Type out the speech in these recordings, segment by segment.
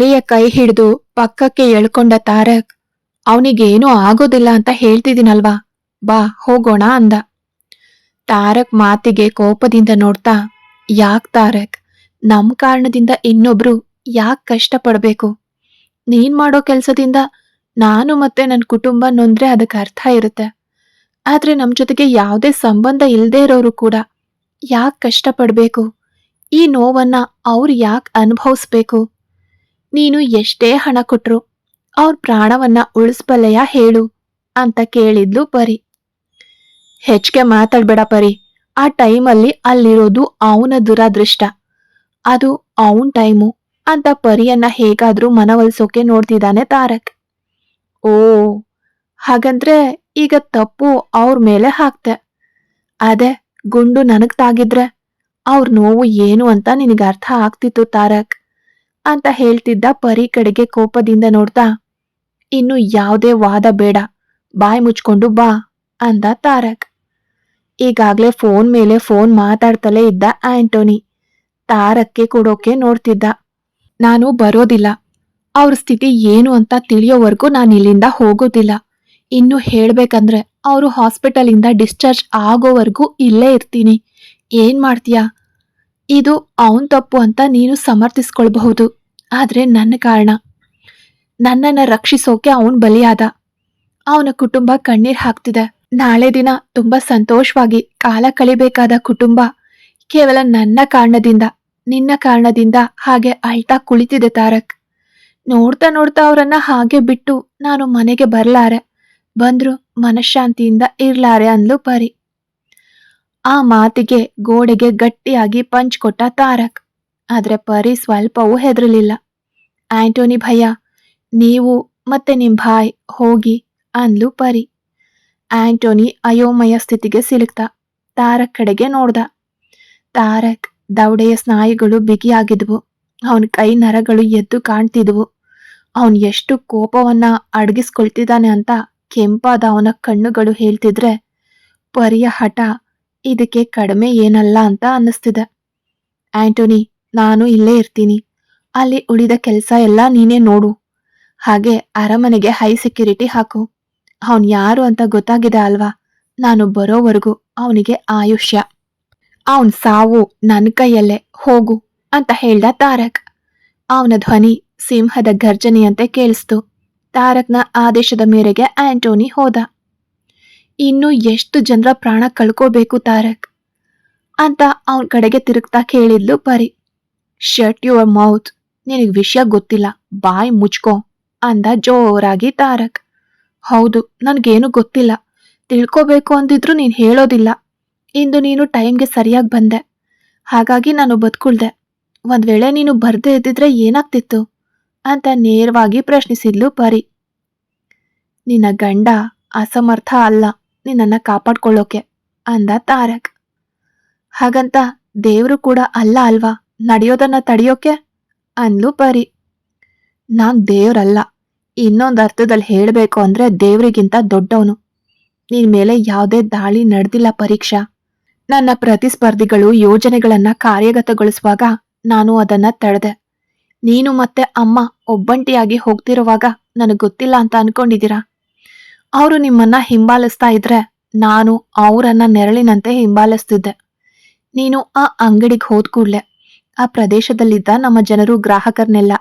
ಪರಿಯ ಕೈ ಹಿಡಿದು ಪಕ್ಕಕ್ಕೆ ಎಳ್ಕೊಂಡ ತಾರಕ್ ಅವನಿಗೇನೂ ಆಗೋದಿಲ್ಲ ಅಂತ ಹೇಳ್ತಿದ್ದೀನಲ್ವಾ? ಬಾ, ಹೋಗೋಣ ಅಂದ. ತಾರಕ್ ಮಾತಿಗೆ ಕೋಪದಿಂದ ನೋಡ್ತಾ, ಯಾಕ್ ತಾರಕ್? ನಮ್ ಕಾರಣದಿಂದ ಇನ್ನೊಬ್ರು ಯಾಕ್ ಕಷ್ಟಪಡ್ಬೇಕು? ನೀನ್ ಮಾಡೋ ಕೆಲ್ಸದಿಂದ ನಾನು ಮತ್ತೆ ನನ್ನ ಕುಟುಂಬ ನೊಂದ್ರೆ ಅದಕ್ಕೆ ಅರ್ಥ ಇರುತ್ತೆ. ಆದ್ರೆ ನಮ್ ಜೊತೆಗೆ ಯಾವುದೇ ಸಂಬಂಧ ಇಲ್ಲದೆ ಇರೋರು ಕೂಡ ಯಾಕ್ ಕಷ್ಟಪಡ್ಬೇಕು? ಈ ನೋವನ್ನ ಅವ್ರು ಯಾಕ್ ಅನುಭವಿಸ್ಬೇಕು? ನೀನು ಎಷ್ಟೇ ಹಣ ಕೊಟ್ರು ಅವ್ರ ಪ್ರಾಣವನ್ನ ಉಳಿಸ್ಬಲ್ಲೆಯ ಹೇಳು ಅಂತ ಕೇಳಿದ್ಲು ಪರಿ. ಹೆಚ್ಚಿಗೆ ಮಾತಾಡ್ಬೇಡ ಪರಿ. ಆ ಟೈಮಲ್ಲಿ ಅಲ್ಲಿರೋದು ಅವನ ದುರಾದೃಷ್ಟ. ಅದು ಅವನ್ ಟೈಮು ಅಂತ ಪರಿಯನ್ನ ಹೇಗಾದ್ರೂ ಮನವೊಲಿಸೋಕೆ ನೋಡ್ತಿದ್ದಾನೆ ತಾರಕ್. ಓ, ಹಾಗಂದ್ರೆ ಈಗ ತಪ್ಪು ಅವ್ರ ಮೇಲೆ ಹಾಕ್ತೆ. ಅದೇ ಗುಂಡು ನನಗ್ ತಾಗಿದ್ರೆ ಅವ್ರ ನೋವು ಏನು ಅಂತ ನಿನಗೆ ಅರ್ಥ ಆಗ್ತಿತ್ತು ತಾರಕ್. ಅಂತ ಹೇಳ್ತಿದ್ದ ಪರಿ ಕಡೆಗೆ ಕೋಪದಿಂದ ನೋಡ್ತಾ, ಇನ್ನು ಯಾವುದೇ ವಾದ ಬೇಡ, ಬಾಯ್ ಮುಚ್ಕೊಂಡು ಬಾ, ಅಂದ ತಾರಕ್. ಈಗಾಗ್ಲೇ ಫೋನ್ ಮೇಲೆ ಫೋನ್ ಮಾತಾಡ್ತಲೇ ಇದ್ದ ಆಂಟೋನಿ, ತಾರಕ್ಕೆ ಕೊಡೋಕೆ ನೋಡ್ತಿದ್ದ. ನಾನು ಬರೋದಿಲ್ಲ, ಅವ್ರ ಸ್ಥಿತಿ ಏನು ಅಂತ ತಿಳಿಯೋವರೆಗೂ ನಾನು ಇಲ್ಲಿಂದ ಹೋಗೋದಿಲ್ಲ. ಇನ್ನು ಹೇಳ್ಬೇಕಂದ್ರೆ, ಅವರು ಹಾಸ್ಪಿಟಲಿಂದ ಡಿಸ್ಚಾರ್ಜ್ ಆಗೋವರೆಗೂ ಇಲ್ಲೇ ಇರ್ತೀನಿ. ಏನ್ ಮಾಡ್ತೀಯಾ? ಇದು ಅವನ್ ತಪ್ಪು ಅಂತ ನೀನು ಸಮರ್ಥಿಸ್ಕೊಳ್ಬಹುದು. ಆದ್ರೆ ನನ್ನ ಕಾರಣ. ನನ್ನನ್ನ ರಕ್ಷಿಸೋಕೆ ಅವನ್ ಬಲಿಯಾದ. ಅವನ ಕುಟುಂಬ ಕಣ್ಣೀರ್ ಹಾಕ್ತಿದೆ. ನಾಳೆ ದಿನ ತುಂಬಾ ಸಂತೋಷವಾಗಿ ಕಾಲ ಕಳಿಬೇಕಾದ ಕುಟುಂಬ ಕೇವಲ ನನ್ನ ಕಾರಣದಿಂದ, ನಿನ್ನ ಕಾರಣದಿಂದ ಹಾಗೆ ಅಳ್ತಾ ಕುಳಿತಿದೆ ತಾರಕ್. ನೋಡ್ತಾ ನೋಡ್ತಾ ಅವರನ್ನ ಹಾಗೆ ಬಿಟ್ಟು ನಾನು ಮನೆಗೆ ಬರಲಾರೆ. ಬಂದ್ರು ಮನಃಶಾಂತಿಯಿಂದ ಇರ್ಲಾರೆ ಅಂದ್ಲು ಪರಿ. ಆ ಮಾತಿಗೆ ಗೋಡೆಗೆ ಗಟ್ಟಿಯಾಗಿ ಪಂಚ್ ಕೊಟ್ಟ ತಾರಕ್. ಆದ್ರೆ ಪರಿ ಸ್ವಲ್ಪವೂ ಹೆದರಲಿಲ್ಲ. ಆಂಟೋನಿ ಭಯ್ಯ, ನೀವು ಮತ್ತೆ ನಿಮ್ ಭಾಯ್ ಹೋಗಿ ಅಂದ್ಲು ಪರಿ. ಆಂಟೋನಿ ಅಯೋಮಯ ಸ್ಥಿತಿಗೆ ಸಿಲುಕ್ತ. ತಾರಕ್ ಕಡೆಗೆ ನೋಡ್ದ. ತಾರಕ್, ದೌಡೆಯ ಸ್ನಾಯುಗಳು ಬಿಗಿಯಾಗಿದ್ವು. ಅವನ ಕೈ ನರಗಳು ಎದ್ದು ಕಾಣ್ತಿದ್ವು. ಅವನ್ ಎಷ್ಟು ಕೋಪವನ್ನ ಅಡಗಿಸ್ಕೊಳ್ತಿದ್ದಾನೆ ಅಂತ ಕೆಂಪಾದ ಅವನ ಕಣ್ಣುಗಳು ಹೇಳ್ತಿದ್ರೆ, ಪರಿಯ ಹಠ ಇದಕ್ಕೆ ಕಡಿಮೆ ಏನಲ್ಲ ಅಂತ ಅನ್ನಿಸ್ತಿದೆ. ಆಂಟೋನಿ, ನಾನು ಇಲ್ಲೇ ಇರ್ತೀನಿ. ಅಲ್ಲಿ ಉಳಿದ ಕೆಲಸ ಎಲ್ಲ ನೀನೇ ನೋಡು. ಹಾಗೆ ಅರಮನೆಗೆ ಹೈ ಸೆಕ್ಯೂರಿಟಿ ಹಾಕು. ಅವನ್ ಯಾರು ಅಂತ ಗೊತ್ತಾಗಿದೆ ಅಲ್ವಾ? ನಾನು ಬರೋವರೆಗೂ ಅವನಿಗೆ ಆಯುಷ್ಯ. ಅವನ್ ಸಾವು ನನ್ನ ಕೈಯಲ್ಲೇ ಹೋಗು ಅಂತ ಹೇಳ್ದ ತಾರಕ್. ಅವನ ಧ್ವನಿ ಸಿಂಹದ ಗರ್ಜನೆಯಂತೆ ಕೇಳಿಸ್ತು. ತಾರಕ್ನ ಆದೇಶದ ಮೇರೆಗೆ ಆಂಟೋನಿ ಹೋದ. ಇನ್ನು ಎಷ್ಟು ಜನರ ಪ್ರಾಣ ಕಳ್ಕೋಬೇಕು ತಾರಕ್? ಅಂತ ಅವನ ಕಡೆಗೆ ತಿರುಗ್ತಾ ಕೇಳಿದ್ಲು ಪರಿ. ಶಟ್ ಯುವರ್ ಮೌತ್ ನಿನಗೆ ವಿಷಯ ಗೊತ್ತಿಲ್ಲ. ಬಾಯ್ ಮುಚ್ಕೋ, ಅಂದ ಜೋರಾಗಿ ತಾರಕ್. ಹೌದು, ನನ್ಗೇನು ಗೊತ್ತಿಲ್ಲ. ತಿಳ್ಕೋಬೇಕು ಅಂದಿದ್ರು ನೀನು ಹೇಳೋದಿಲ್ಲ. ಇಂದು ನೀನು ಟೈಮ್ಗೆ ಸರಿಯಾಗಿ ಬಂದೆ. ಹಾಗಾಗಿ ನಾನು ಬದುಕುಳ್ದೆ. ಒಂದ್ ವೇಳೆ ನೀನು ಬರ್ದೇ ಇದ್ದಿದ್ರೆ ಏನಾಗ್ತಿತ್ತು? ಅಂತ ನೇರವಾಗಿ ಪ್ರಶ್ನಿಸಿದ್ಲು ಪರಿ. ನಿನ್ನ ಗಂಡ ಅಸಮರ್ಥ ಅಲ್ಲ. ನಿನ್ನನ್ನ ಕಾಪಾಡ್ಕೊಳ್ಳೋಕೆ ಅಂದ ತಾರಕ್. ಹಾಗಂತ ದೇವರು ಕೂಡ ಅಲ್ಲ ಅಲ್ವಾ, ನಡೆಯೋದನ್ನ ತಡೆಯೋಕೆ? ಅಂದ್ಲು ಪರಿ. ನಾನ್ ದೇವ್ರಲ್ಲ, ಇನ್ನೊಂದ್ ಅರ್ಥದಲ್ಲಿ ಹೇಳ್ಬೇಕು ಅಂದ್ರೆ ದೇವ್ರಿಗಿಂತ ದೊಡ್ಡವನು. ನಿನ್ ಮೇಲೆ ಯಾವುದೇ ದಾಳಿ ನಡೆದಿಲ್ಲ ಪರೀಕ್ಷಾ. ನನ್ನ ಪ್ರತಿಸ್ಪರ್ಧಿಗಳು ಯೋಜನೆಗಳನ್ನ ಕಾರ್ಯಗತಗೊಳಿಸುವಾಗ ನಾನು ಅದನ್ನ ತಡೆದೆ. ನೀನು ಮತ್ತೆ ಅಮ್ಮ, ಒಬ್ಬಂಟಿಯಾಗಿ ಹೋಗ್ತಿರುವಾಗ ನನಗೆ ಗೊತ್ತಿಲ್ಲ ಅಂತ ಅನ್ಕೊಂಡಿದ್ದೀರಾ? ಅವರು ನಿಮ್ಮನ್ನ ಹಿಂಬಾಲಿಸ್ತಾ ಇದ್ರೆ ನಾನು ಅವರನ್ನ ನೆರಳಿನಂತೆ ಹಿಂಬಾಲಿಸ್ತಿದ್ದೆ. ನೀನು ಆ ಅಂಗಡಿಗೆ ಹೋದ ಕೂಡ್ಲೆ, ಆ ಪ್ರದೇಶದಲ್ಲಿದ್ದ ನಮ್ಮ ಜನರು ಗ್ರಾಹಕರನ್ನೆಲ್ಲ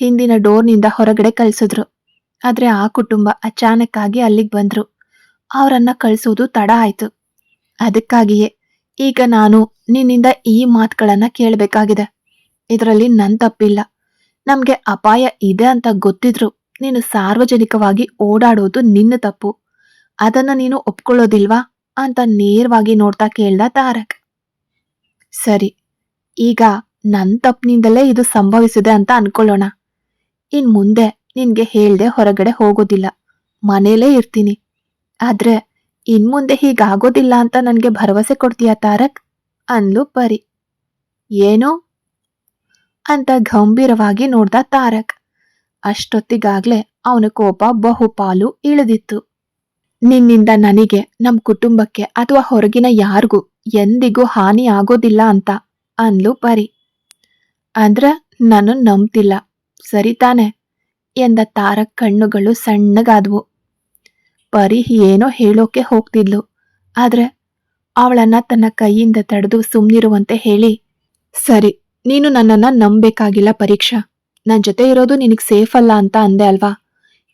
ಹಿಂದಿನ ಡೋರ್ನಿಂದ ಹೊರಗಡೆ ಕಳಿಸಿದ್ರು. ಆದ್ರೆ ಆ ಕುಟುಂಬ ಅಚಾನಕ್ಕಾಗಿ ಅಲ್ಲಿಗೆ ಬಂದ್ರು. ಅವರನ್ನ ಕಳಿಸೋದು ತಡ ಆಯ್ತು. ಅದಕ್ಕಾಗಿಯೇ ಈಗ ನಾನು ನಿನ್ನಿಂದ ಈ ಮಾತುಗಳನ್ನ ಕೇಳಬೇಕಾಗಿದೆ. ಇದರಲ್ಲಿ ನನ್ ತಪ್ಪಿಲ್ಲ. ನಮ್ಗೆ ಅಪಾಯ ಇದೆ ಅಂತ ಗೊತ್ತಿದ್ರು. ನೀನು ಸಾರ್ವಜನಿಕವಾಗಿ ಓಡಾಡೋದು ನಿನ್ನ ತಪ್ಪು. ಅದನ್ನ ನೀನು ಒಪ್ಕೊಳ್ಳೋದಿಲ್ವಾ? ಅಂತ ನೇರವಾಗಿ ನೋಡ್ತಾ ಕೇಳ್ದ ತಾರಕ್. ಸರಿ, ಈಗ ನನ್ ತಪ್ಪಿನಿಂದಲೇ ಇದು ಸಂಭವಿಸಿದೆ ಅಂತ ಅನ್ಕೊಳ್ಳೋಣ. ಇನ್ ಮುಂದೆ ನಿನ್ಗೆ ಹೇಳ್ದೆ ಹೊರಗಡೆ ಹೋಗೋದಿಲ್ಲ. ಮನೇಲೇ ಇರ್ತೀನಿ. ಆದ್ರೆ ಇನ್ಮುಂದೆ ಹೀಗಾಗೋದಿಲ್ಲ ಅಂತ ನನ್ಗೆ ಭರವಸೆ ಕೊಡ್ತೀಯ ತಾರಕ್? ಅನ್ಲು ಪರಿ. ಏನೋ? ಅಂತ ಗಂಭೀರವಾಗಿ ನೋಡ್ದ ತಾರಕ್. ಅಷ್ಟೊತ್ತಿಗಾಗ್ಲೇ ಅವನ ಕೋಪ ಬಹುಪಾಲು ಇಳಿದಿತ್ತು. ನಿನ್ನಿಂದ ನನಗೆ ನಮ್ ಕುಟುಂಬಕ್ಕೆ ಅಥವಾ ಹೊರಗಿನ ಯಾರಿಗೂ ಎಂದಿಗೂ ಹಾನಿ ಆಗೋದಿಲ್ಲ ಅಂತ ಅನ್ಲು ಪರಿ. ಅಂದ್ರ ನಾನು ನಂಬ್ತಿಲ್ಲ. ಸರಿ ತಾನೆ ಎಂದ ತಾರ ಕಣ್ಣುಗಳು ಸಣ್ಣಗಾದ್ವು. ಪರಿ ಏನೋ ಹೇಳೋಕೆ ಹೋಗ್ತಿದ್ಲು. ಆದ್ರೆ ಅವಳನ್ನ ತನ್ನ ಕೈಯಿಂದ ತಡೆದು ಸುಮ್ಮನಿರುವಂತೆ ಹೇಳಿ, ಸರಿ, ನೀನು ನನ್ನನ್ನ ನಂಬೇಕಾಗಿಲ್ಲ ಪರೀಕ್ಷಾ. ನನ್ ಜೊತೆ ಇರೋದು ನಿನಗ್ ಸೇಫ್ ಅಲ್ಲ ಅಂತ ಅಂದೆ ಅಲ್ವಾ?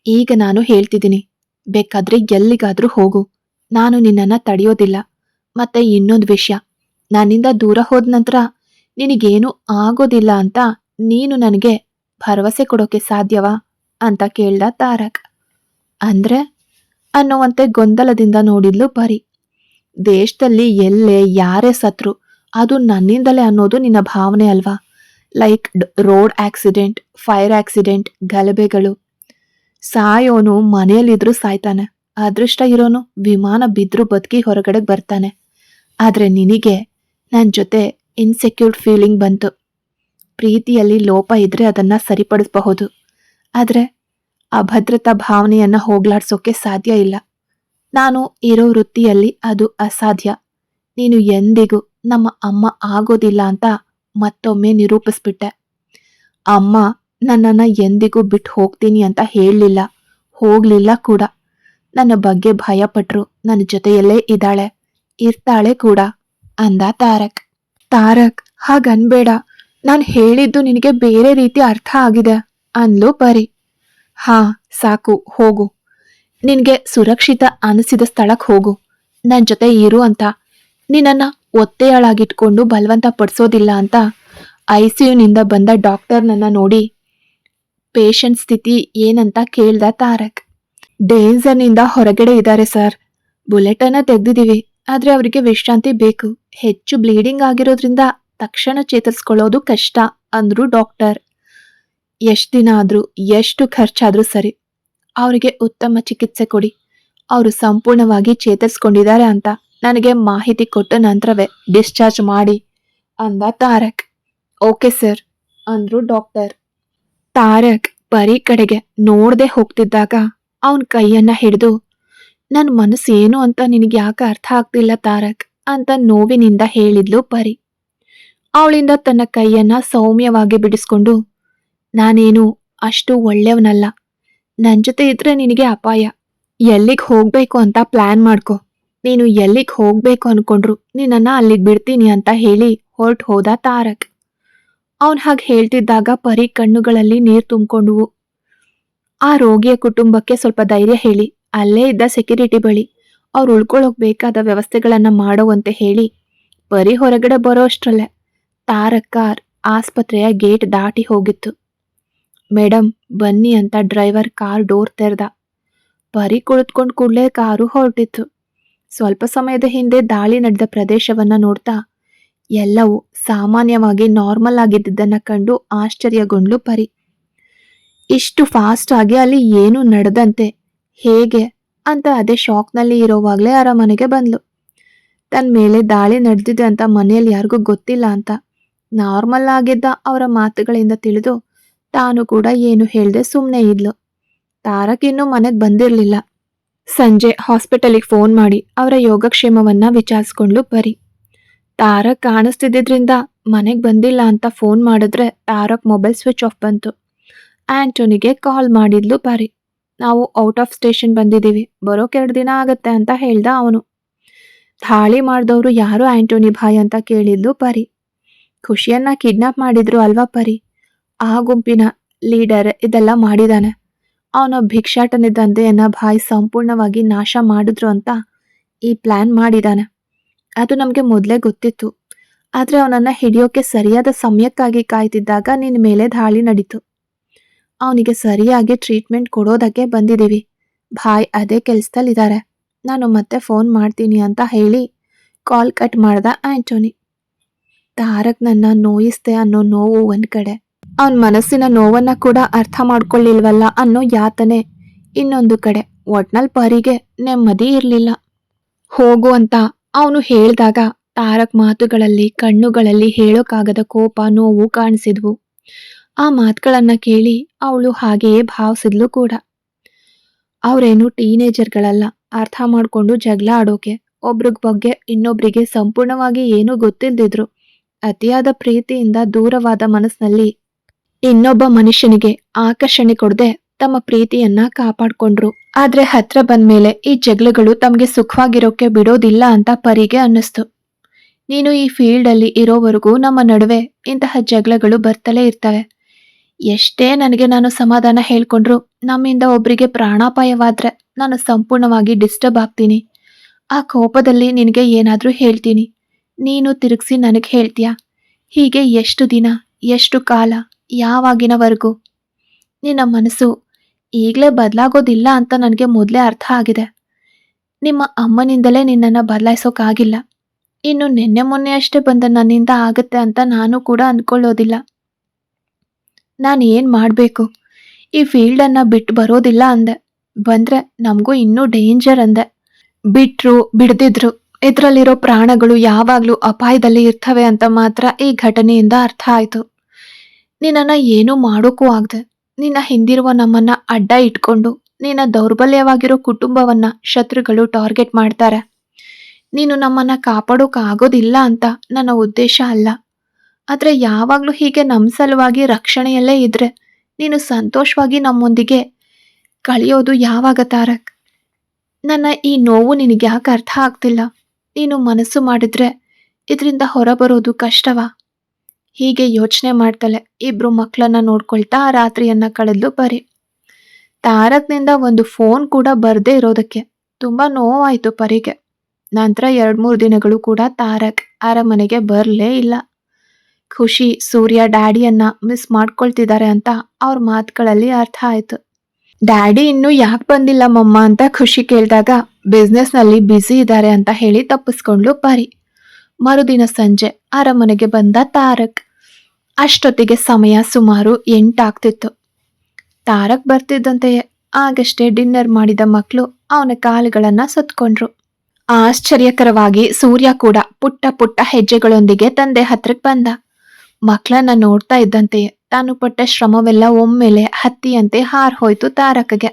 ಈಗ ನಾನು ಹೇಳ್ತಿದ್ದೀನಿ, ಬೇಕಾದ್ರೆ ಎಲ್ಲಿಗಾದ್ರೂ ಹೋಗು. ನಾನು ನಿನ್ನನ್ನ ತಡೆಯೋದಿಲ್ಲ. ಮತ್ತೆ ಇನ್ನೊಂದು ವಿಷಯ, ನನ್ನಿಂದ ದೂರ ಹೋದ ನಂತರ ನಿನಗೇನು ಆಗೋದಿಲ್ಲ ಅಂತ ನೀನು ನನಗೆ ಭರವಸೆ ಕೊಡೋಕೆ ಸಾಧ್ಯವಾ? ಅಂತ ಕೇಳ್ದ ತಾರಕ್. ಅಂದ್ರೆ? ಅನ್ನುವಂತೆ ಗೊಂದಲದಿಂದ ನೋಡಿದ್ಲು ಪರಿ. ದೇಶದಲ್ಲಿ ಎಲ್ಲೇ ಯಾರೇ ಸತ್ರು, ಅದು ನನ್ನಿಂದಲೇ ಅನ್ನೋದು ನಿನ್ನ ಭಾವನೆ ಅಲ್ವಾ? Like road accident fire accident ಗಲಭೆಗಳು. ಸಾಯೋನು ಮನೆಯಲ್ಲಿದ್ರೂ ಸಾಯ್ತಾನೆ. ಅದೃಷ್ಟ ಇರೋನು ವಿಮಾನ ಬಿದ್ದರೂ ಬದುಕಿ ಹೊರಗಡೆ ಬರ್ತಾನೆ. ಆದರೆ ನಿನಗೆ ನನ್ನ ಜೊತೆ ಇನ್ಸೆಕ್ಯೂರ್ಡ್ ಫೀಲಿಂಗ್ ಬಂತು. ಪ್ರೀತಿಯಲ್ಲಿ ಲೋಪ ಇದ್ರೆ ಅದನ್ನು ಸರಿಪಡಿಸಬಹುದು. ಆದರೆ ಅಭದ್ರತಾ ಭಾವನೆಯನ್ನು ಹೋಗ್ಲಾಡ್ಸೋಕ್ಕೆ ಸಾಧ್ಯ ಇಲ್ಲ. ನಾನು ಇರೋ ವೃತ್ತಿಯಲ್ಲಿ ಅದು ಅಸಾಧ್ಯ. ನೀನು ಎಂದಿಗೂ ನಮ್ಮ ಅಮ್ಮ ಆಗೋದಿಲ್ಲ ಅಂತ ಮತ್ತೊಮ್ಮೆ ನಿರೂಪಿಸ್ಬಿಟ್ಟೆ. ಅಮ್ಮ, ನನ್ನನ್ನ ಎಂದಿಗೂ ಬಿಟ್ಟು ಹೋಗ್ತೀನಿ ಅಂತ ಹೇಳಲಿಲ್ಲ. ಹೋಗ್ಲಿಲ್ಲ ಕೂಡ. ನನ್ನ ಬಗ್ಗೆ ಭಯಪಟ್ರು. ನನ್ನ ಜೊತೆಯಲ್ಲೇ ಇದ್ದಾಳೆ. ಇರ್ತಾಳೆ ಕೂಡ, ಅಂದ ತಾರಕ್. ತಾರಕ್, ಹಾಗನ್ಬೇಡ. ನಾನು ಹೇಳಿದ್ದು ನಿನಗೆ ಬೇರೆ ರೀತಿ ಅರ್ಥ ಆಗಿದೆ ಅನ್ಲು ಪರಿ. ಹಾ, ಸಾಕು, ಹೋಗು. ನಿನಗೆ ಸುರಕ್ಷಿತ ಅನಿಸಿದ ಸ್ಥಳಕ್ಕೆ ಹೋಗು. ನನ್ನ ಜೊತೆ ಇರು ಅಂತ. ನಿನ್ನನ್ನ ಒತ್ತೆಯಾಳಾಗಿಟ್ಕೊಂಡು ಬಲವಂತ ಪಡಿಸೋದಿಲ್ಲ ಅಂತ ಐ ಸಿ ಯುನಿಂದ ಬಂದ ಡಾಕ್ಟರ್ನನ್ನು ನೋಡಿ, ಪೇಷಂಟ್ ಸ್ಥಿತಿ ಏನಂತ ಕೇಳ್ದ ತಾರಕ್. ಡೇಂಜರ್ನಿಂದ ಹೊರಗಡೆ ಇದ್ದಾರೆ ಸರ್. ಬುಲೆಟನ್ನು ತೆಗೆದಿದ್ದೀವಿ ಆದರೆ ಅವರಿಗೆ ವಿಶ್ರಾಂತಿ ಬೇಕು. ಹೆಚ್ಚು ಬ್ಲೀಡಿಂಗ್ ಆಗಿರೋದ್ರಿಂದ ತಕ್ಷಣ ಚೇತರಿಸ್ಕೊಳ್ಳೋದು ಕಷ್ಟ, ಅಂದರು ಡಾಕ್ಟರ್. ಎಷ್ಟು ದಿನ ಆದರೂ, ಎಷ್ಟು ಖರ್ಚಾದರೂ ಸರಿ. ಅವರಿಗೆ ಉತ್ತಮ ಚಿಕಿತ್ಸೆ ಕೊಡಿ. ಅವರು ಸಂಪೂರ್ಣವಾಗಿ ಚೇತರಿಸ್ಕೊಂಡಿದ್ದಾರೆ ಅಂತ. ನನಗೆ ಮಾಹಿತಿ ಕೊಟ್ಟ ನಂತರವೇ ಡಿಸ್ಚಾರ್ಜ್ ಮಾಡಿ ಅಂದ ತಾರಕ್. ಓಕೆ ಸರ್, ಅಂದ್ರು ಡಾಕ್ಟರ್. ತಾರಕ್ ಪರಿ ಕಡೆಗೆ ನೋಡದೆ ಹೋಗ್ತಿದ್ದಾಗ ಅವನ್ ಕೈಯನ್ನ ಹಿಡಿದು ನನ್ನ ಮನಸ್ಸು ಏನು ಅಂತ ನಿನಗೆ ಯಾಕೆ ಅರ್ಥ ಆಗ್ತಿಲ್ಲ ತಾರಕ್? ಅಂತ ನೋವಿನಿಂದ ಹೇಳಿದ್ಲು ಪರಿ. ಅವಳಿಂದ ತನ್ನ ಕೈಯನ್ನ ಸೌಮ್ಯವಾಗಿ ಬಿಡಿಸ್ಕೊಂಡು, ನಾನೇನು ಅಷ್ಟು ಒಳ್ಳೆಯವನಲ್ಲ ನನ್ನ ಜೊತೆ ಇದ್ರೆ ನಿನಗೆ ಅಪಾಯ. ಎಲ್ಲಿಗೆ ಹೋಗ್ಬೇಕು ಅಂತ ಪ್ಲಾನ್ ಮಾಡ್ಕೊ. ನೀನು ಎಲ್ಲಿಗೆ ಹೋಗ್ಬೇಕು ಅನ್ಕೊಂಡ್ರು, ನಿನ್ನನ್ನ ಅಲ್ಲಿಗೆ ಬಿಡ್ತೀನಿ ಅಂತ ಹೇಳಿ ಹೊರ್ಟ್ ಹೋದ ತಾರಕ್. ಅವನ್ ಹಾಗೆ ಹೇಳ್ತಿದ್ದಾಗ ಪರಿ ಕಣ್ಣುಗಳಲ್ಲಿ ನೀರು ತುಂಬಿಕೊಂಡುವು. ಆ ರೋಗಿಯ ಕುಟುಂಬಕ್ಕೆ ಸ್ವಲ್ಪ ಧೈರ್ಯ ಹೇಳಿ, ಅಲ್ಲೇ ಇದ್ದ ಸೆಕ್ಯೂರಿಟಿ ಬಳಿ ಅವ್ರು ಉಳ್ಕೊಳ್ಳೋಕ್ ಬೇಕಾದ ವ್ಯವಸ್ಥೆಗಳನ್ನ ಮಾಡುವಂತೆ ಹೇಳಿ, ಪರಿ ಹೊರಗಡೆ ಬರೋ ಅಷ್ಟರಲ್ಲೇ ತಾರಕ್ ಕಾರ್ ಆಸ್ಪತ್ರೆಯ ಗೇಟ್ ದಾಟಿ ಹೋಗಿತ್ತು. ಮೇಡಮ್ ಬನ್ನಿ ಅಂತ ಡ್ರೈವರ್ ಕಾರ್ ಡೋರ್ ತೆರೆದ. ಪರಿ ಕುಳಿತ್ಕೊಂಡು ಕೂಡಲೇ ಕಾರು ಹೊರಟಿತ್ತು. ಸ್ವಲ್ಪ ಸಮಯದ ಹಿಂದೆ ದಾಳಿ ನಡೆದ ಪ್ರದೇಶವನ್ನ ನೋಡ್ತಾ, ಎಲ್ಲವೂ ಸಾಮಾನ್ಯವಾಗಿ ನಾರ್ಮಲ್ ಆಗಿದ್ದನ್ನ ಕಂಡು ಆಶ್ಚರ್ಯಗೊಂಡ್ಲು ಪರಿ. ಇಷ್ಟು ಫಾಸ್ಟ್ ಆಗಿ ಅಲ್ಲಿ ಏನು ನಡೆದಂತೆ ಹೇಗೆ ಅಂತ ಅದೇ ಶಾಕ್ನಲ್ಲಿ ಇರೋವಾಗಲೇ ಅರಮನೆಗೆ ಬಂದ್ಲು. ತನ್ನ ಮೇಲೆ ದಾಳಿ ನಡೆದಿದೆ ಅಂತ ಮನೆಯಲ್ಲಿ ಯಾರಿಗೂ ಗೊತ್ತಿಲ್ಲ ಅಂತ ನಾರ್ಮಲ್ ಆಗಿದ್ದ ಅವರ ಮಾತುಗಳಿಂದ ತಿಳಿದು ತಾನು ಕೂಡ ಏನು ಹೇಳ್ದೆ ಸುಮ್ಮನೆ ಇದ್ಲು. ತಾರಕ್ ಇನ್ನೂ ಮನೆಗೆ ಬಂದಿರಲಿಲ್ಲ. ಸಂಜೆ ಹಾಸ್ಪಿಟಲಿಗೆ ಫೋನ್ ಮಾಡಿ ಅವರ ಯೋಗಕ್ಷೇಮವನ್ನ ವಿಚಾರಿಸ್ಕೊಂಡ್ಲು ಬರಿ. ತಾರಕ್ ಕಾಣಿಸ್ತಿದ್ದಿದ್ರಿಂದ ಮನೆಗೆ ಬಂದಿಲ್ಲ ಅಂತ ಫೋನ್ ಮಾಡಿದ್ರೆ ತಾರಕ್ ಮೊಬೈಲ್ ಸ್ವಿಚ್ ಆಫ್ ಬಂತು. ಆಂಟೋನಿಗೆ ಕಾಲ್ ಮಾಡಿದ್ಲು ಬರಿ ನಾವು ಔಟ್ ಆಫ್ ಸ್ಟೇಷನ್ ಬಂದಿದ್ದೀವಿ, ಬರೋಕೆ ಎರಡು ದಿನ ಆಗತ್ತೆ ಅಂತ ಹೇಳ್ದ ಅವನು. ದಾಳಿ ಮಾಡಿದವರು ಯಾರು ಆಂಟೋನಿ ಭಾಯ್ ಅಂತ ಕೇಳಿದ್ಲು ಪರಿ. ಖುಷಿಯನ್ನ ಕಿಡ್ನಾಪ್ ಮಾಡಿದ್ರು ಅಲ್ವಾ ಪರಿ? ಆ ಗುಂಪಿನ ಲೀಡರ್ ಇದೆಲ್ಲ ಮಾಡಿದಾನೆ. ಅವನ ಭಿಕ್ಷಾಟನೆ ದಂಧೆಯನ್ನ ಭಾಯ್ ಸಂಪೂರ್ಣವಾಗಿ ನಾಶ ಮಾಡಿದ್ರು ಅಂತ ಈ ಪ್ಲಾನ್ ಮಾಡಿದಾನೆ. ಅದು ನಮಗೆ ಮೊದಲೇ ಗೊತ್ತಿತ್ತು. ಆದ್ರೆ ಅವನನ್ನ ಹಿಡಿಯೋಕೆ ಸರಿಯಾದ ಸಮಯಕ್ಕಾಗಿ ಕಾಯ್ತಿದ್ದಾಗ ನಿನ್ನ ಮೇಲೆ ದಾಳಿ ನಡೀತು. ಅವನಿಗೆ ಸರಿಯಾಗಿ ಟ್ರೀಟ್ಮೆಂಟ್ ಕೊಡೋದಕ್ಕೆ ಬಂದಿದ್ದೀವಿ. ಭಾಯ್ ಅದೇ ಕೆಲ್ಸದಲ್ಲಿದ್ದಾರೆ ನಾನು ಮತ್ತೆ ಫೋನ್ ಮಾಡ್ತೀನಿ ಅಂತ ಹೇಳಿ ಕಾಲ್ ಕಟ್ ಮಾಡ್ದ ಆಂಟೋನಿ. ತಾರಕ್ ನನ್ನ ನೋಯಿಸ್ದೆ ಅನ್ನೋ ನೋವು ಒಂದು ಕಡೆ. ಅವನ್ ಮನಸ್ಸಿನ ನೋವನ್ನ ಕೂಡ ಅರ್ಥ ಮಾಡ್ಕೊಳ್ಳಿಲ್ವಲ್ಲ ಅನ್ನೋ ಯಾತನೆ. ಇನ್ನೊಂದು ಕಡೆ, ಒಟ್ನಲ್ ಪರಿಗೆ ನೆಮ್ಮದಿ ಇರಲಿಲ್ಲ. ಹೋಗು ಅಂತ ಅವನು ಹೇಳಿದಾಗ ತಾರಕ್ ಮಾತುಗಳಲ್ಲಿ, ಕಣ್ಣುಗಳಲ್ಲಿ ಹೇಳೋಕ್ಕಾಗದ ಕೋಪ, ನೋವು ಕಾಣಿಸಿದ್ವು. ಆ ಮಾತುಗಳನ್ನ ಕೇಳಿ ಅವಳು ಹಾಗೆಯೇ ಭಾವಿಸಿದ್ಲು ಕೂಡ. ಅವರೇನು ಟೀನೇಜರ್ಗಳಲ್ಲ, ಅರ್ಥ ಮಾಡ್ಕೊಂಡು ಜಗಳ ಆಡೋಕೆ, ಒಬ್ರಿಗ್ ಬಗ್ಗೆ ಇನ್ನೊಬ್ರಿಗೆ ಸಂಪೂರ್ಣವಾಗಿ ಏನೂ ಗೊತ್ತಿಲ್ದಿದ್ರು. ಅತಿಯಾದ ಪ್ರೀತಿಯಿಂದ ದೂರವಾದ ಮನಸ್ಸಿನಲ್ಲಿ ಇನ್ನೊಬ್ಬ ಮನುಷ್ಯನಿಗೆ ಆಕರ್ಷಣೆ ಕೊಡದೆ ತಮ್ಮ ಪ್ರೀತಿಯನ್ನ ಕಾಪಾಡ್ಕೊಂಡ್ರು. ಆದ್ರೆ ಹತ್ರ ಬಂದ್ಮೇಲೆ ಈ ಜಗಳಗಳು ತಮ್ಗೆ ಸುಖವಾಗಿರೋಕೆ ಬಿಡೋದಿಲ್ಲ ಅಂತ ಪರಿಗೆ ಅನ್ನಿಸ್ತು. ನೀನು ಈ ಫೀಲ್ಡ್ ಅಲ್ಲಿ ಇರೋವರೆಗೂ ನಮ್ಮ ನಡುವೆ ಇಂತಹ ಜಗಳಗಳು ಬರ್ತಲೇ ಇರ್ತವೆ. ಎಷ್ಟೇ ನನಗೆ ನಾನು ಸಮಾಧಾನ ಹೇಳ್ಕೊಂಡ್ರು ನಮ್ಮಿಂದ ಒಬ್ರಿಗೆ ಪ್ರಾಣಾಪಾಯವಾದ್ರೆ ನಾನು ಸಂಪೂರ್ಣವಾಗಿ ಡಿಸ್ಟರ್ಬ್ ಆಗ್ತೀನಿ. ಆ ಕೋಪದಲ್ಲಿ ನಿನಗೆ ಏನಾದರೂ ಹೇಳ್ತೀನಿ. ನೀನು ತಿರುಗಿಸಿ ನನಗೆ ಹೇಳ್ತೀಯಾ? ಹೀಗೆ ಎಷ್ಟು ದಿನ, ಎಷ್ಟು ಕಾಲ ಯಾವಾಗಿನವರೆಗೂ? ನಿನ್ನ ಮನಸ್ಸು ಈಗಲೇ ಬದಲಾಗೋದಿಲ್ಲ ಅಂತ ನನಗೆ ಮೊದಲೇ ಅರ್ಥ ಆಗಿದೆ. ನಿಮ್ಮ ಅಮ್ಮನಿಂದಲೇ ನಿನ್ನನ್ನು ಬದಲಾಯಿಸೋಕ್ಕಾಗಿಲ್ಲ ಇನ್ನು ನಿನ್ನೆ ಮೊನ್ನೆ ಅಷ್ಟೇ ಬಂದ ನನ್ನಿಂದ ಆಗುತ್ತೆ ಅಂತ ನಾನು ಕೂಡ ಅಂದ್ಕೊಳ್ಳೋದಿಲ್ಲ ನಾನು ಏನು ಮಾಡಬೇಕು? ಈ ಫೀಲ್ಡನ್ನು ಬಿಟ್ಟು ಬರೋದಿಲ್ಲ ಅಂದೆ. ಬಂದರೆ ನಮಗೂ ಇನ್ನೂ ಡೇಂಜರ್ ಅಂದೆ. ಬಿಟ್ಟರು ಬಿಡ್ದಿದ್ರು ಇದರಲ್ಲಿರೋ ಪ್ರಾಣಗಳು ಯಾವಾಗಲೂ ಅಪಾಯದಲ್ಲಿ ಇರ್ತವೆ ಅಂತ ಮಾತ್ರ ಈ ಘಟನೆಯಿಂದ ಅರ್ಥ ಆಯ್ತು. ನಿನ್ನನ್ನ ಏನೂ ಮಾಡೋಕ್ಕೂ ಆಗದೆ. ನಿನ್ನ ಹಿಂದಿರುವ ನಮ್ಮನ್ನ ಅಡ್ಡ ಇಟ್ಕೊಂಡು, ನಿನ್ನ ದೌರ್ಬಲ್ಯವಾಗಿರೋ ಕುಟುಂಬವನ್ನ ಶತ್ರುಗಳು ಟಾರ್ಗೆಟ್ ಮಾಡ್ತಾರೆ. ನೀನು ನಮ್ಮನ್ನ ಕಾಪಾಡೋಕ್ಕಾಗೋದಿಲ್ಲ ಅಂತ ನನ್ನ ಉದ್ದೇಶ ಅಲ್ಲ. ಆದರೆ ಯಾವಾಗಲೂ ಹೀಗೆ ನಮ್ಮ ಸಲುವಾಗಿ ರಕ್ಷಣೆಯಲ್ಲೇ ಇದ್ರೆ ನೀನು ಸಂತೋಷವಾಗಿ ನಮ್ಮೊಂದಿಗೆ ಕಳೆಯೋದು ಯಾವಾಗ ತಾರಕ್? ನನ್ನ ಈ ನೋವು ನಿನಗೆ ಯಾಕೆ ಅರ್ಥ ಆಗ್ತಿಲ್ಲ? ನೀನು ಮನಸ್ಸು ಮಾಡಿದ್ರೆ ಇದರಿಂದ ಹೊರಬರೋದು ಕಷ್ಟವಾ? ಹೀಗೆ ಯೋಚನೆ ಮಾಡ್ತಾಳೆ ಇಬ್ರು ಮಕ್ಕಳನ್ನ ನೋಡ್ಕೊಳ್ತಾ ರಾತ್ರಿಯನ್ನ ಕಳೆದ್ಲು ಬರೀ ತಾರಕ್ನಿಂದ ಒಂದು ಫೋನ್ ಕೂಡ ಬರದೇ ಇರೋದಕ್ಕೆ. ತುಂಬಾ ನೋವಾಯ್ತು ಪರಿಗೆ. ನಂತರ ಎರಡ್ ಮೂರು ದಿನಗಳು ಕೂಡ ತಾರಕ್ ಅರಮನೆಗೆ ಬರಲೇ ಇಲ್ಲ. ಖುಷಿ, ಸೂರ್ಯ, ಡ್ಯಾಡಿಯನ್ನ ಮಿಸ್ ಮಾಡ್ಕೊಳ್ತಿದ್ದಾರೆ ಅಂತ ಅವ್ರ ಮಾತುಗಳಲ್ಲಿ ಅರ್ಥ ಆಯ್ತು. ಡ್ಯಾಡಿ ಇನ್ನೂ ಯಾಕೆ ಬಂದಿಲ್ಲ ಮಮ್ಮ ಅಂತ ಖುಷಿ ಕೇಳಿದಾಗ, ಬಿಸ್ನೆಸ್ನಲ್ಲಿ ಬ್ಯುಸಿ ಇದ್ದಾರೆ ಅಂತ ಹೇಳಿ ತಪ್ಪಿಸ್ಕೊಂಡ್ಲು ಪರಿ. ಮರುದಿನ ಸಂಜೆ ಅರಮನೆಗೆ ಬಂದ ತಾರಕ್. ಅಷ್ಟೊತ್ತಿಗೆ ಸಮಯ ಸುಮಾರು ಎಂಟಾಗ್ತಿತ್ತು. ತಾರಕ್ ಬರ್ತಿದ್ದಂತೆಯೇ ಆಗಷ್ಟೇ ಡಿನ್ನರ್ ಮಾಡಿದ ಮಕ್ಕಳು ಅವನ ಕಾಲುಗಳನ್ನ ಸುತ್ಕೊಂಡ್ರು. ಆಶ್ಚರ್ಯಕರವಾಗಿ ಸೂರ್ಯ ಕೂಡ ಪುಟ್ಟ ಪುಟ್ಟ ಹೆಜ್ಜೆಗಳೊಂದಿಗೆ ತಂದೆ ಹತ್ರಕ್ಕೆ ಬಂದ. ಮಕ್ಕಳನ್ನ ನೋಡ್ತಾ ಇದ್ದಂತೆಯೇ ತಾನು ಪಟ್ಟ ಶ್ರಮವೆಲ್ಲ ಒಮ್ಮೆಲೆ ಹತ್ತಿಯಂತೆ ಹಾರ್ ಹೋಯ್ತು ತಾರಕ್ಗೆ.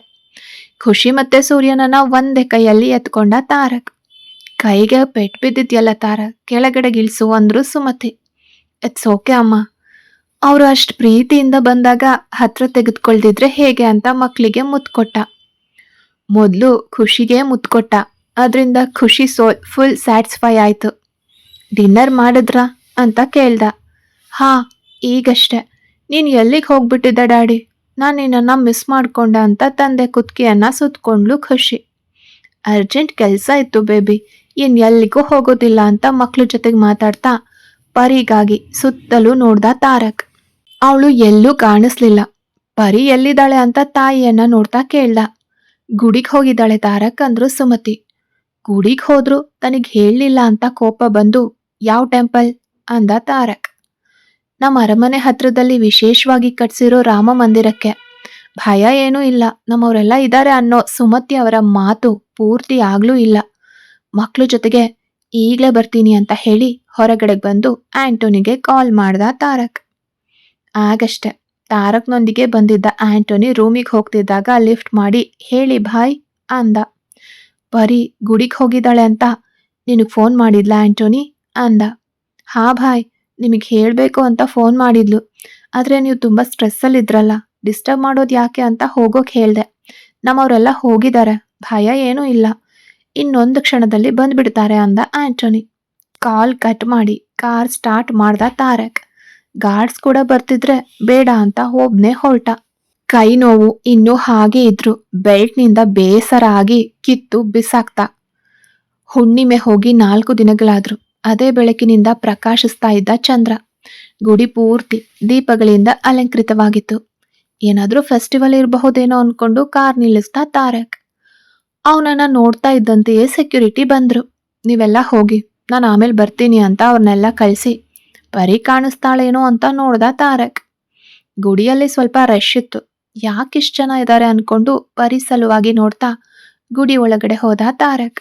ಖುಷಿ ಮತ್ತೆ ಸೂರ್ಯನನ್ನ ಒಂದೇ ಕೈಯಲ್ಲಿ ಎತ್ಕೊಂಡ ತಾರಕ್. ಕೈಗೆ ಪೆಟ್ ಬಿದ್ದಿದ್ಯಲ್ಲ ತಾರ? ಕೆಳಗಡೆ ಗಿಳ್ಸು ಅಂದ್ರು ಸುಮತಿ. ಇಟ್ಸ್ ಓಕೆ ಅಮ್ಮ. ಅವರು ಅಷ್ಟು ಪ್ರೀತಿಯಿಂದ ಬಂದಾಗ ಹತ್ರ ತೆಗೆದುಕೊಳ್ದಿದ್ರೆ ಹೇಗೆ ಅಂತ ಮಕ್ಕಳಿಗೆ ಮುತ್ಕೊಟ್ಟ. ಮೊದಲು ಖುಷಿಗೆ ಮುತ್ಕೊಟ್ಟ. ಅದರಿಂದ ಖುಷಿ ಸೋ, ಫುಲ್ ಸ್ಯಾಟಿಸ್ಫೈ ಆಯಿತು. ಡಿನ್ನರ್ ಮಾಡಿದ್ರಾ? ಅಂತ ಕೇಳ್ದ. ಹಾ, ಈಗಷ್ಟೇ. ನೀನು ಎಲ್ಲಿಗೆ ಹೋಗ್ಬಿಟ್ಟಿದ್ದ ಡ್ಯಾಡಿ? ನಾನು ನಿನ್ನನ್ನು ಮಿಸ್ ಮಾಡ್ಕೊಂಡ ಅಂತ ತಂದೆ ಕುತ್ಕಿಯನ್ನು ಸುತ್ಕೊಂಡ್ಲು ಖುಷಿ. ಅರ್ಜೆಂಟ್ ಕೆಲಸ ಇತ್ತು ಬೇಬಿ. ಇನ್ ಎಲ್ಲಿಗೂ ಹೋಗೋದಿಲ್ಲ ಅಂತ ಮಕ್ಳು ಜೊತೆಗೆ ಮಾತಾಡ್ತಾ ಪರಿಗಾಗಿ ಸುತ್ತಲೂ ನೋಡ್ದ ತಾರಕ್. ಅವಳು ಎಲ್ಲೂ ಕಾಣಿಸ್ಲಿಲ್ಲ. ಪರಿ ಎಲ್ಲಿದ್ದಾಳೆ ಅಂತ ತಾಯಿಯನ್ನ ನೋಡ್ತಾ ಕೇಳ್ದ. ಗುಡಿಗೆ ಹೋಗಿದ್ದಾಳೆ ತಾರಕ್ ಅಂದ್ರು ಸುಮತಿ. ಗುಡಿಗೆ ಹೋದ್ರು ತನಗ್ ಹೇಳಲಿಲ್ಲ ಅಂತ ಕೋಪ ಬಂದು, ಯಾವ ಟೆಂಪಲ್? ಅಂದ ತಾರಕ್. ನಮ್ಮ ಅರಮನೆ ಹತ್ರದಲ್ಲಿ ವಿಶೇಷವಾಗಿ ಕಟ್ಸಿರೋ ರಾಮ ಮಂದಿರಕ್ಕೆ. ಭಯ ಏನೂ ಇಲ್ಲ. ನಮ್ಮವರೆಲ್ಲ ಇದ್ದಾರೆ ಅನ್ನೋ ಸುಮತಿ ಅವರ ಮಾತು ಪೂರ್ತಿ ಆಗ್ಲೂ ಇಲ್ಲ. ಮಕ್ಳು ಜೊತೆಗೆ ಈಗಲೇ ಬರ್ತೀನಿ ಅಂತ ಹೇಳಿ ಹೊರಗಡೆಗೆ ಬಂದು ಆಂಟೋನಿಗೆ ಕಾಲ್ ಮಾಡ್ದ ತಾರಕ್. ಆಗಷ್ಟೆ, ತಾರಕ್ನೊಂದಿಗೆ ಬಂದಿದ್ದ ಆಂಟೋನಿ ರೂಮಿಗೆ ಹೋಗ್ತಿದ್ದಾಗ ಲಿಫ್ಟ್ ಮಾಡಿ, ಹೇಳಿ ಭಾಯ್, ಅಂದ. ಬರೀ ಗುಡಿಗೆ ಹೋಗಿದ್ದಾಳೆ ಅಂತ ನಿನಗೆ ಫೋನ್ ಮಾಡಿದ್ಲ ಆಂಟೋನಿ? ಅಂದ. ಹಾ ಭಾಯ್, ನಿಮಗೆ ಹೇಳಬೇಕು ಅಂತ ಫೋನ್ ಮಾಡಿದ್ಲು, ಆದರೆ ನೀವು ತುಂಬ ಸ್ಟ್ರೆಸ್ಸಲ್ಲಿದ್ರಲ್ಲ, ಡಿಸ್ಟರ್ಬ್ ಮಾಡೋದು ಯಾಕೆ ಅಂತ ಹೋಗೋಕೆ ಹೇಳಿದೆ. ನಮ್ಮವರೆಲ್ಲ ಹೋಗಿದ್ದಾರೆ ಭಯ ಏನೂ ಇಲ್ಲ. ಇನ್ನೊಂದು ಕ್ಷಣದಲ್ಲಿ ಬಂದ್ಬಿಡ್ತಾರೆ ಅಂದ ಆಂಟೋನಿ. ಕಾಲ್ ಕಟ್ ಮಾಡಿ, ಕಾರ್ ಸ್ಟಾರ್ಟ್ ಮಾಡ್ದ ತಾರಕ್. ಗಾರ್ಡ್ಸ್ ಕೂಡ ಬರ್ತಿದ್ರೆ ಬೇಡ ಅಂತ ಒಬ್ನೇ ಹೊರಟ. ಕೈ ನೋವು ಇನ್ನೂ ಹಾಗೆ ಇದ್ರು, ಬೆಲ್ಟ್ನಿಂದ ಬೇಸರ ಆಗಿ ಕಿತ್ತು ಬಿಸಾಕ್ತ. ಹುಣ್ಣಿಮೆ ಹೋಗಿ ನಾಲ್ಕು ದಿನಗಳಾದ್ರು, ಅದೇ ಬೆಳಕಿನಿಂದ ಪ್ರಕಾಶಿಸ್ತಾ ಇದ್ದ ಚಂದ್ರ. ಗುಡಿ ಪೂರ್ತಿ ದೀಪಗಳಿಂದ ಅಲಂಕೃತವಾಗಿತ್ತು. ಏನಾದ್ರೂ ಫೆಸ್ಟಿವಲ್ ಇರಬಹುದೇನೋ ಅನ್ಕೊಂಡು ಕಾರ್ ನಿಲ್ಲಿಸ್ತಾ ತಾರಕ್. ಅವನನ್ನ ನೋಡ್ತಾ ಇದ್ದಂತೆಯೇ ಸೆಕ್ಯೂರಿಟಿ ಬಂದರು. ನೀವೆಲ್ಲ ಹೋಗಿ, ನಾನು ಆಮೇಲೆ ಬರ್ತೀನಿ ಅಂತ ಅವ್ರನ್ನೆಲ್ಲ ಕಳಿಸಿ. ಪರಿ ಕಾಣಿಸ್ತಾಳೇನೋ ಅಂತ ನೋಡ್ದ ತಾರಕ್. ಗುಡಿಯಲ್ಲಿ ಸ್ವಲ್ಪ ರಶ್ ಇತ್ತು. ಇಷ್ಟು ಜನ ಇದ್ದಾರೆ ಅನ್ಕೊಂಡು ಪರಿ ಸಲುವಾಗಿ ನೋಡ್ತಾ ಗುಡಿ ಒಳಗಡೆ ಹೋದ ತಾರಕ್.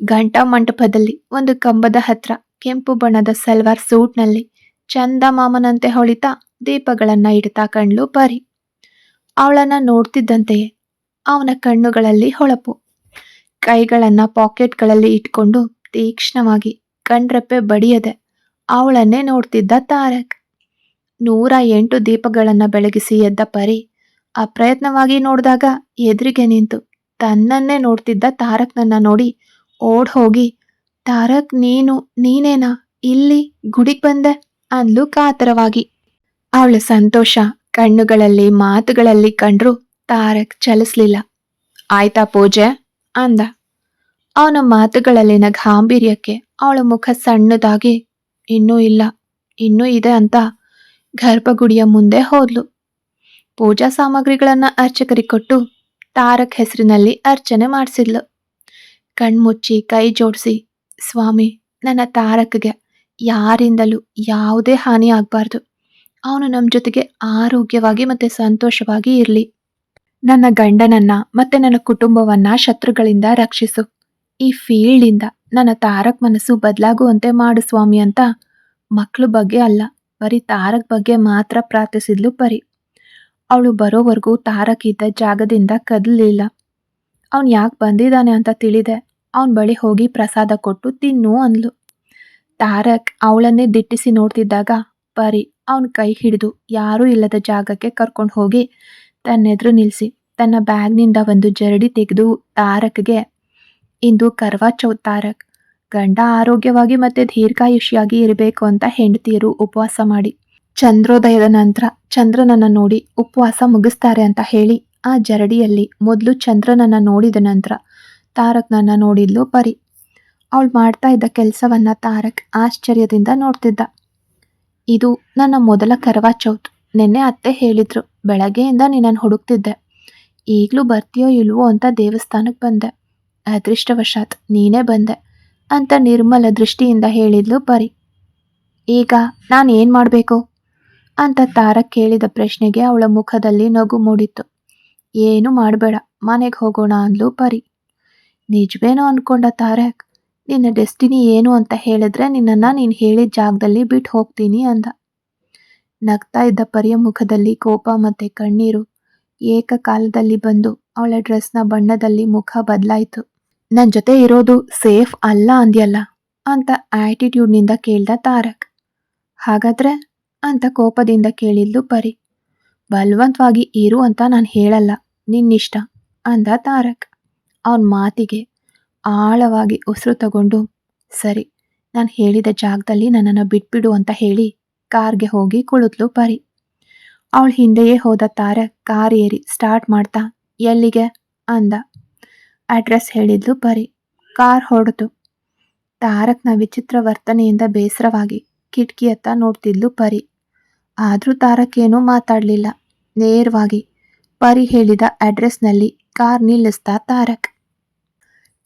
ಘಂಟಾ ಮಂಟಪದಲ್ಲಿ, ಒಂದು ಕಂಬದ ಹತ್ರ, ಕೆಂಪು ಬಣ್ಣದ ಸಲ್ವಾರ್ ಸೂಟ್ನಲ್ಲಿ, ಚಂದ ಮಾಮನಂತೆ ಹೊಳಿತಾ ದೀಪಗಳನ್ನ ಇಡ್ತಾ ಕಂಡ್ಲು ಪರಿ. ಅವಳನ್ನ ನೋಡ್ತಿದ್ದಂತೆಯೇ ಅವನ ಕಣ್ಣುಗಳಲ್ಲಿ ಹೊಳಪು. ಕೈಗಳನ್ನ ಪಾಕೆಟ್ಗಳಲ್ಲಿ ಇಟ್ಕೊಂಡು ತೀಕ್ಷ್ಣವಾಗಿ ಕಣ್ರೆಪ್ಪೆ ಬಡಿಯದೆ ಅವಳನ್ನೇ ನೋಡ್ತಿದ್ದ ತಾರಕ್. ನೂರ ಎಂಟು ದೀಪಗಳನ್ನ ಬೆಳಗಿಸಿ ಎದ್ದ ಪರಿ ಅಪ್ರಯತ್ನವಾಗಿ ನೋಡಿದಾಗ ಎದುರಿಗೆ ನಿಂತು ತನ್ನನ್ನೇ ನೋಡ್ತಿದ್ದ ತಾರಕ್ನನ್ನ ನೋಡಿ ಓಡ್ ಹೋಗಿ ತಾರಕ್, ನೀನು, ನೀನೇನಾ? ಇಲ್ಲಿ ಗುಡಿಗೆ ಬಂದೆ? ಅಂದ್ಲು ಕಾತರವಾಗಿ. ಅವಳ ಸಂತೋಷ, ಕಣ್ಣುಗಳಲ್ಲಿ ಮಾತುಗಳಲ್ಲಿ ಕಂಡ್ರು ತಾರಕ್ ಚಲಿಸ್ಲಿಲ್ಲ. ಆಯ್ತಾ ಪೂಜೆ? ಅಂದ. ಅವನ ಮಾತುಗಳಲ್ಲಿನ ಗಾಂಭೀರ್ಯಕ್ಕೆ ಅವಳ ಮುಖ ಸಣ್ಣದಾಗಿ, ಇನ್ನೂ ಇಲ್ಲ, ಇನ್ನೂ ಇದೆ ಅಂತ ಗರ್ಭಗುಡಿಯ ಮುಂದೆ ಹೋದ್ಲು. ಪೂಜಾ ಸಾಮಗ್ರಿಗಳನ್ನ ಅರ್ಚಕರಿಗೆ ಕೊಟ್ಟು ತಾರಕ್ ಹೆಸರಿನಲ್ಲಿ ಅರ್ಚನೆ ಮಾಡಿಸಿದ್ಲು. ಕಣ್ಮುಚ್ಚಿ ಕೈ ಜೋಡಿಸಿ, ಸ್ವಾಮಿ, ನನ್ನ ತಾರಕ್ಗೆ ಯಾರಿಂದಲೂ ಯಾವುದೇ ಹಾನಿ ಆಗಬಾರ್ದು. ಅವನು ನಮ್ಮ ಜೊತೆಗೆ ಆರೋಗ್ಯವಾಗಿ ಮತ್ತು ಸಂತೋಷವಾಗಿ ಇರಲಿ. ನನ್ನ ಗಂಡನನ್ನ ಮತ್ತೆ ನನ್ನ ಕುಟುಂಬವನ್ನ ಶತ್ರುಗಳಿಂದ ರಕ್ಷಿಸು. ಈ ಫೀಲ್ಡಿಂದ ನನ್ನ ತಾರಕ್ ಮನಸ್ಸು ಬದಲಾಗುವಂತೆ ಮಾಡು ಸ್ವಾಮಿ ಅಂತ ಮಕ್ಕಳು ಬಗ್ಗೆ ಅಲ್ಲ, ಬರೀ ತಾರಕ್ ಬಗ್ಗೆ ಮಾತ್ರ ಪ್ರಾರ್ಥಿಸಿದ್ಲು ಪರಿ. ಅವಳು ಬರೋವರೆಗೂ ತಾರಕ್ ಇದ್ದ ಜಾಗದಿಂದ ಕದಲಿಲ್ಲ. ಅವನು ಯಾಕೆ ಬಂದಿದ್ದಾನೆ ಅಂತ ತಿಳಿದೆ. ಅವನ ಬಳಿ ಹೋಗಿ ಪ್ರಸಾದ ಕೊಟ್ಟು ತಿನ್ನು ಅಂದ್ಲು. ತಾರಕ್ ಅವಳನ್ನೇ ದಿಟ್ಟಿಸಿ ನೋಡ್ತಿದ್ದಾಗ ಪರಿ ಅವನ ಕೈ ಹಿಡಿದು ಯಾರೂ ಇಲ್ಲದ ಜಾಗಕ್ಕೆ ಕರ್ಕೊಂಡು ಹೋಗಿ ತನ್ನೆದುರು ನಿಲ್ಲಿಸಿ ತನ್ನ ಬ್ಯಾಗ್ನಿಂದ ಒಂದು ಜರಡಿ ತೆಗೆದು ತಾರಕ್ಗೆ, ಇಂದು ಕರ್ವಾ ಚೌತ್ ತಾರಕ್ ಗಂಡ ಆರೋಗ್ಯವಾಗಿ ಮತ್ತೆ ದೀರ್ಘಾಯುಷಿಯಾಗಿ ಇರಬೇಕು ಅಂತ ಹೆಂಡತಿಯರು ಉಪವಾಸ ಮಾಡಿ, ಚಂದ್ರೋದಯದ ನಂತರ ಚಂದ್ರನನ್ನ ನೋಡಿ ಉಪವಾಸ ಮುಗಿಸ್ತಾರೆ ಅಂತ ಹೇಳಿ, ಆ ಜರಡಿಯಲ್ಲಿ ಮೊದಲು ಚಂದ್ರನನ್ನ ನೋಡಿದ ನಂತರ ತಾರಕ್ನನ್ನ ನೋಡಿದ್ಲು ಪರಿ. ಅವಳು ಮಾಡ್ತಾ ಇದ್ದ ಕೆಲಸವನ್ನ ತಾರಕ್ ಆಶ್ಚರ್ಯದಿಂದ ನೋಡ್ತಿದ್ದ. ಇದು ನನ್ನ ಮೊದಲ ಕರವಾ ಚೌತ್ ನಿನ್ನೆ ಅತ್ತೆ ಹೇಳಿದ್ರು, ಬೆಳಗ್ಗೆಯಿಂದ ನಿನ್ನನ್ನು ಹುಡುಕ್ತಿದ್ದೆ. ಈಗಲೂ ಬರ್ತೀಯೋ ಇಲ್ವೋ ಅಂತ ದೇವಸ್ಥಾನಕ್ಕೆ ಬಂದೆ. ಅದೃಷ್ಟವಶಾತ್ ನೀನೇ ಬಂದೆ ಅಂತ ನಿರ್ಮಲ ದೃಷ್ಟಿಯಿಂದ ಹೇಳಿದ್ಲು ಪರಿ. ಈಗ ನಾನು ಏನು ಮಾಡಬೇಕು? ಅಂತ ತಾರಕ್ ಕೇಳಿದ ಪ್ರಶ್ನೆಗೆ ಅವಳ ಮುಖದಲ್ಲಿ ನಗು ಮೂಡಿತ್ತು. ಏನು ಮಾಡಬೇಡ, ಮನೆಗೆ ಹೋಗೋಣ ಅಂದ್ಲು ಪರಿ. ನಿಜವೇನೋ ಅನ್ಕೊಂಡ ತಾರಕ್ ನಿನ್ನ ಡೆಸ್ಟಿನಿ ಏನು ಅಂತ ಹೇಳಿದ್ರೆ ನಿನ್ನನ್ನು ನೀನು ಹೇಳಿದ ಜಾಗದಲ್ಲಿ ಬಿಟ್ಟು ಹೋಗ್ತೀನಿ ಅಂದ. ನಗ್ತಾ ಇದ್ದ ಪರಿಯ ಮುಖದಲ್ಲಿ ಕೋಪ ಮತ್ತೆ ಕಣ್ಣೀರು. ಏಕಕಾಲದಲ್ಲಿ ಬಂದು ಅವಳ ಡ್ರೆಸ್ನ ಬಣ್ಣದಲ್ಲಿ ಮುಖ ಬದಲಾಯಿತು. ನನ್ನ ಜೊತೆ ಇರೋದು ಸೇಫ್ ಅಲ್ಲ ಅಂದ್ಯಲ್ಲ? ಅಂತ ಆ್ಯಟಿಟ್ಯೂಡ್ನಿಂದ ಕೇಳ್ದ ತಾರಕ್. ಹಾಗಾದ್ರೆ? ಅಂತ ಕೋಪದಿಂದ ಕೇಳಿದ್ಲು ಪರಿ. ಬಲವಂತವಾಗಿ ಇರು ಅಂತ ನಾನು ಹೇಳಲ್ಲ, ನಿನ್ನಿಷ್ಟ? ಅಂದ ತಾರಕ್. ಅವನ ಮಾತಿಗೆ ಆಳವಾಗಿ ಉಸಿರು ತಗೊಂಡು, ಸರಿ, ನಾನು ಹೇಳಿದ ಜಾಗದಲ್ಲಿ ನನ್ನನ್ನು ಬಿಟ್ಬಿಡು ಅಂತ ಹೇಳಿ. ಕಾರ್ಗೆ ಹೋಗಿ ಕುಳಿತ್ಲು ಪರಿ. ಅವಳ ಹಿಂದೆಯೇ ಹೋದ ತಾರಕ್ ಕಾರ್ ಏರಿ ಸ್ಟಾರ್ಟ್ ಮಾಡ್ತಾ, ಎಲ್ಲಿಗೆ? ಅಂದ. ಅಡ್ರೆಸ್ ಹೇಳಿದ್ಲು ಪರಿ. ಕಾರ್ ಹೊಡೆದು ತಾರಕ್ನ ವಿಚಿತ್ರ ವರ್ತನೆಯಿಂದ ಬೇಸರವಾಗಿ ಕಿಟಕಿಯತ್ತ ನೋಡ್ತಿದ್ಲು ಪರಿ. ಆದರೂ ತಾರಕ್ ಏನೂ ಮಾತಾಡಲಿಲ್ಲ. ನೇರವಾಗಿ ಪರಿ ಹೇಳಿದ ಅಡ್ರೆಸ್ನಲ್ಲಿ ಕಾರ್ ನಿಲ್ಲಿಸ್ತಾ ತಾರಕ್.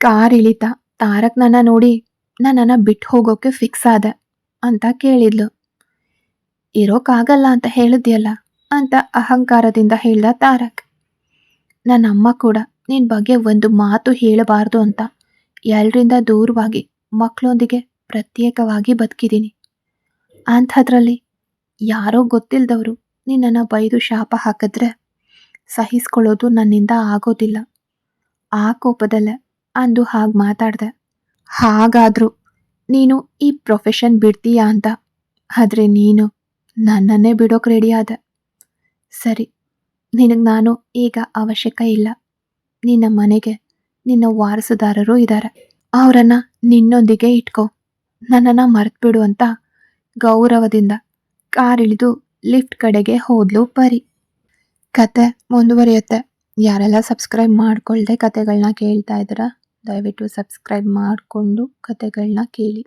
ಕಾರ್ ಇಳಿತಾ, ತಾರಕ್ ನನ್ನ ನೋಡಿ ನನ್ನನ್ನು ಬಿಟ್ಟು ಹೋಗೋಕೆ ಫಿಕ್ಸ್ ಆದ ಅಂತ ಕೇಳಿದ್ಲು. ಇರೋಕ್ಕಾಗಲ್ಲ ಅಂತ ಹೇಳಿದ್ಯಲ್ಲ ಅಂತ ಅಹಂಕಾರದಿಂದ ಹೇಳ್ದ ತಾರಕ್. ನನ್ನ ಅಮ್ಮ ಕೂಡ ನಿನ್ನ ಬಗ್ಗೆ ಒಂದು ಮಾತು ಹೇಳಬಾರ್ದು ಅಂತ ಎಲ್ರಿಂದ ದೂರವಾಗಿ ಮಕ್ಕಳೊಂದಿಗೆ ಪ್ರತ್ಯೇಕವಾಗಿ ಬದುಕಿದ್ದೀನಿ. ಅಂಥದ್ರಲ್ಲಿ ಯಾರೋ ಗೊತ್ತಿಲ್ಲದವರು ನಿನ್ನನ್ನು ಬೈದು ಶಾಪ ಹಾಕಿದ್ರೆ ಸಹಿಸ್ಕೊಳ್ಳೋದು ನನ್ನಿಂದ ಆಗೋದಿಲ್ಲ. ಆ ಕೋಪದಲ್ಲೇ ಅಂದು ಹಾಗೆ ಮಾತಾಡಿದೆ. ಹಾಗಾದರೂ ನೀನು ಈ ಪ್ರೊಫೆಷನ್ ಬಿಡ್ತೀಯಾ ಅಂತ? ಆದರೆ ನೀನು ನನ್ನನ್ನೇ ಬಿಡೋಕೆ ರೆಡಿ ಆದೆ. ಸರಿ, ನಿನಗೆ ನಾನು ಈಗ ಅವಶ್ಯಕ ಇಲ್ಲ. ನಿನ್ನ ಮನೆಗೆ ನಿನ್ನ ವಾರಸುದಾರರು ಇದ್ದಾರೆ ಅವರನ್ನು ನಿನ್ನೊಂದಿಗೆ ಇಟ್ಕೋ. ನನ್ನನ್ನು ಮರೆತುಬಿಡು ಅಂತ ಗೌರವದಿಂದ ಕಾರಿಳಿದು ಲಿಫ್ಟ್ ಕಡೆಗೆ ಹೋದ್ಲು ಪರಿ. ಕತೆ ಮುಂದುವರಿಯುತ್ತೆ. ಯಾರೆಲ್ಲ ಸಬ್ಸ್ಕ್ರೈಬ್ ಮಾಡಿಕೊಳ್ಳದೆ ಕತೆಗಳನ್ನ ಕೇಳ್ತಾ ಇದ್ದೀರಾ, ದಯವಿಟ್ಟು ಸಬ್ಸ್ಕ್ರೈಬ್ ಮಾಡಿಕೊಂಡು ಕತೆಗಳನ್ನ ಕೇಳಿ.